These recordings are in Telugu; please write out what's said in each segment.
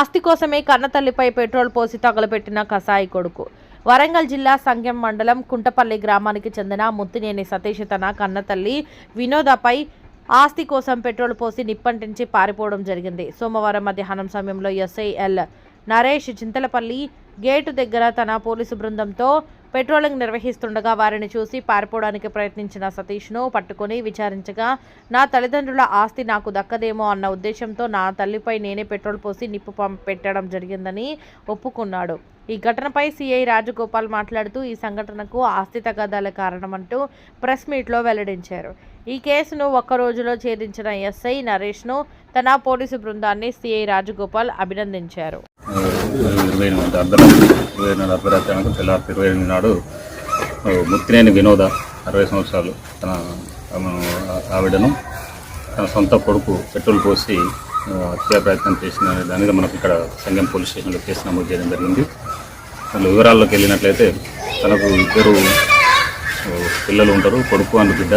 ఆస్తి కోసమే కన్నతల్లిపై పెట్రోల్ పోసి తగలబెట్టిన కసాయి కొడుకు. వరంగల్ జిల్లా సంగెం మండలం కుంటపల్లి గ్రామానికి చెందిన ముత్తినేని సతీష్ తన కన్నతల్లి వినోదపై ఆస్తి కోసం పెట్రోల్ పోసి నిప్పంటించి పారిపోవడం జరిగింది. సోమవారం మధ్యాహ్నం సమయంలో SI L Naresh Chintalapalli gate దగ్గర తన పోలీసు బృందంతో పెట్రోలింగ్ నిర్వహిస్తుండగా వారిని చూసి పారిపోవడానికి ప్రయత్నించిన సతీష్ను పట్టుకుని విచారించగా నా తల్లిదండ్రుల ఆస్తి నాకు దక్కదేమో అన్న ఉద్దేశంతో నా తల్లిపై నేనే పెట్రోల్ పోసి నిప్పు పం పెట్టడం జరిగిందని ఒప్పుకున్నాడు. ఈ ఘటనపై సిఐ రాజగోపాల్ మాట్లాడుతూ ఈ సంఘటనకు ఆస్తి తగాదాల కారణమంటూ ప్రెస్ మీట్లో వెల్లడించారు. ఈ కేసును ఒక్క రోజులో ఛేదించిన ఎస్ఐ నరేష్ను తన పోలీసు బృందాన్ని సిఐ రాజగోపాల్ అభినందించారు. ఇరవై ఎనిమిది అర్ధరాత్రి ఇరవై ఎనిమిది అర్ధరాత్రి తెల్లారి ఇరవై ఎనిమిది నాడు ముత్తినేని వినోద అరవై సంవత్సరాలు తన ఆవిడను తన సొంత కొడుకు పెట్రోల్ పోసి హత్యా ప్రయత్నం చేసిన దానిగా మనకు ఇక్కడ సంగం పోలీస్ స్టేషన్లో కేసు నమోదు చేయడం జరిగింది. అసలు వివరాల్లోకి వెళ్ళినట్లయితే తనకు ఇద్దరు పిల్లలు ఉంటారు కొడుకు అండ్ బిడ్డ.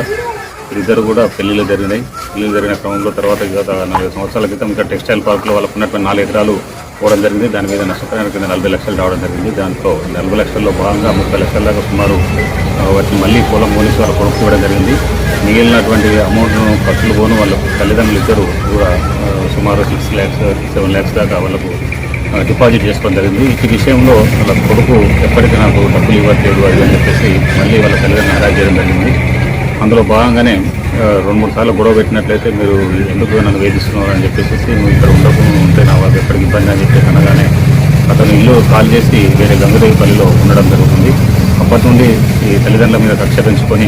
ఇద్దరు కూడా పెళ్ళిళ్ళు జరిగినాయి. పెళ్ళిళ్ళు జరిగిన క్రమంలో తర్వాత గత నలభై సంవత్సరాల క్రితం ఇక్కడ టెక్స్టైల్ పార్క్లో వాళ్ళకు ఉన్నటువంటి నాలుగు ఎకరాలు పోవడం జరిగింది. దాని మీద నష్టపరిహారం కింద నలభై లక్షలు రావడం జరిగింది. దాంట్లో నలభై లక్షల్లో భాగంగా ముప్పై లక్షల దాకా సుమారు వచ్చి వాటిని మళ్ళీ పొలం పోలీసు వాళ్ళు కొడుకు ఇవ్వడం జరిగింది. మిగిలినటువంటి అమౌంట్ను ఖర్చులు పోను వాళ్ళ తల్లిదండ్రులు ఇద్దరు కూడా సుమారు సిక్స్ ల్యాక్స్ సెవెన్ ల్యాక్స్ దాకా వాళ్ళకు డిపాజిట్ చేసుకోవడం జరిగింది. ఈ విషయంలో వాళ్ళ కొడుకు ఎప్పటికీ నాకు డబ్బులు ఇవ్వట్లేదు అది అని చెప్పేసి మళ్ళీ వాళ్ళ తల్లిదండ్రులు హరాజ్ చేయడం జరిగింది. అందులో భాగంగానే రెండు మూడు సార్లు గొడవ పెట్టినట్లయితే మీరు ఎందుకు నన్ను వేధిస్తున్నారు అని చెప్పేసి నువ్వు ఇక్కడ ఉండకుండా ఉంటే నా వాళ్ళకి ఎప్పటికి ఇబ్బంది అని చెప్పేసి అనగానే అతను ఇల్లు కాల్ చేసి వేరే గంగదేవిపల్లిలో ఉండడం జరుగుతుంది. అప్పటి నుండి ఈ తల్లిదండ్రుల మీద కక్ష పెంచుకొని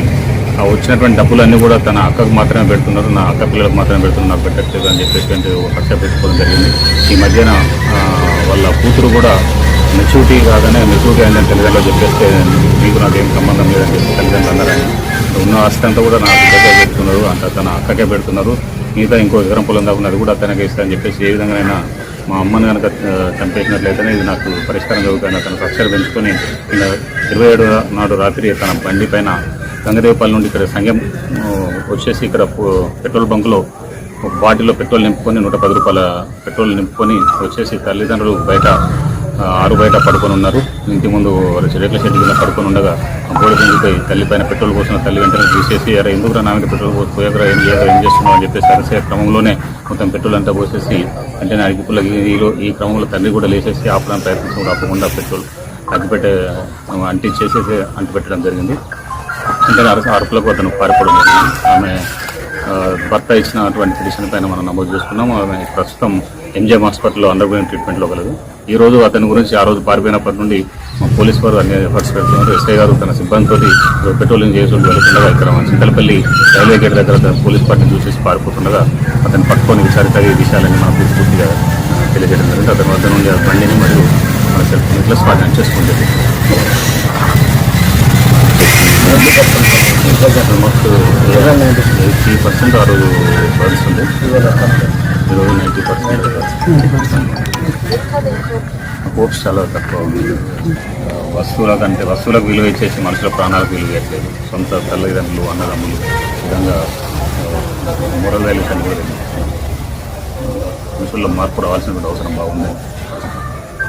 ఆ వచ్చినటువంటి డబ్బులన్నీ కూడా తన అక్కకు మాత్రమే పెడుతున్నారు. నా అక్క పిల్లలకు మాత్రమే పెడుతున్నారు. నాకు పెట్టట్లేదు అని చెప్పేసి అంటే ఒక కక్ష పెట్టుకోవడం జరిగింది. ఈ మధ్యన వాళ్ళ కూతురు కూడా మెచ్యూరిటీ కాగానే మెచ్యూరిటీ అయిందని తల్లిదండ్రులు చెప్పేస్తే మీకు నాకేం సంబంధం లేదని చెప్పి తల్లిదండ్రులు అందరూ ఉన్న ఆస్తి అంతా కూడా నా బిడ్డకే పెడుతున్నారు అంత తన అక్కకే పెడుతున్నారు. మిగతా ఇంకో ఎకరం పొలం దాకా ఉన్నది కూడా తనకే ఇస్తాయని చెప్పేసి ఏ విధంగానైనా మా అమ్మని కనుక చంపేసినట్లయితేనే ఇది నాకు పరిష్కారం జరుగుతుంది తన కక్షలు పెంచుకొని ఇరవై ఏడు నాడు రాత్రి తన బండి పైన గంగదేవపల్లి నుండి ఇక్కడ సంఘం వచ్చేసి ఇక్కడ పెట్రోల్ బంకులో ఒక బాటిల్లో పెట్రోల్ నింపుకొని నూట పది రూపాయల పెట్రోల్ నింపుకొని వచ్చేసి తల్లిదండ్రులు బయట ఆరు బయట పడుకొని ఉన్నారు. ఇంటి ముందు రేట్ల షెడ్ కింద పడుకొని ఉండగా గోడ కిందిపోయి తల్లి పైన పెట్రోల్ పోసిన తల్లి వెంటనే తీసేసి అరే ఎందుకు రా నా పెట్రోల్ పోసి పోయకరా ఏం చేయరా ఏం చేస్తున్నావు? అని చెప్పేసి అరసే క్రమంలోనే మొత్తం పెట్రోల్ అంతా పోసేసి వెంటనే అడిగిపుల్ల ఈలో ఈ క్రమంలో తల్లి కూడా లేచేసి ఆపడానికి ప్రయత్నించడం ఆపకుండా పెట్రోల్ అగ్గిపెట్టే అంటించేసేసి అంటిపెట్టడం జరిగింది. వెంటనే అరస అరుపులకు అతను పారిపోవడం జరిగింది. ఆమె భర్త ఇచ్చినటువంటి పిటిషన్ పైన మనం నమోదు చేసుకున్నాం ఆమె ప్రస్తుతం ఎంజిఎం హాస్పిటల్లో అండర్ ట్రీట్మెంట్లో కలదు. ఈ రోజు అతని గురించి ఆ రోజు పారిపోయినప్పటి నుండి మా పోలీస్ వారు అన్ని ఎఫర్ట్స్ పెడుతున్నారు ఎస్ఐ గారు తన సిబ్బందితో పెట్రోలింగ్ చేసుకుంటూ వెళ్తుండగా ఇక్కడ చింతలపల్లి రైల్వే గేట్ దగ్గర పోలీస్ పార్టీని చూసేసి పారిపోతుండగా అతను పట్టుకొని విచారిత ఈ విషయాలన్నీ మనకు పూర్తిగా తెలియజేయడం జరిగింది. అతని వద్ద నుండి ఆ బండిని మరియు మన సెల్ఫ్ నెక్లెస్ స్వాధీనం చేసుకుంది ఆల్మోస్ట్ ఎయిటీ పర్సెంట్ ఆ రోజు బాధిస్తుంది ఈరోజు నైంటీ పర్సెంట్ హోప్స్ చాలా తక్కువ ఉంది. వస్తువుల కంటే వస్తువులకు విలువ ఇచ్చేసి మనుషుల ప్రాణాలకు విలువ ఇవ్వట్లేదు సొంత తల్లిదండ్రులు అన్నదమ్ములు విధంగా మొరల్ వాల్యూస్ అని మనుషుల్లో మార్పు రావాల్సిన అవసరం బాగుంది.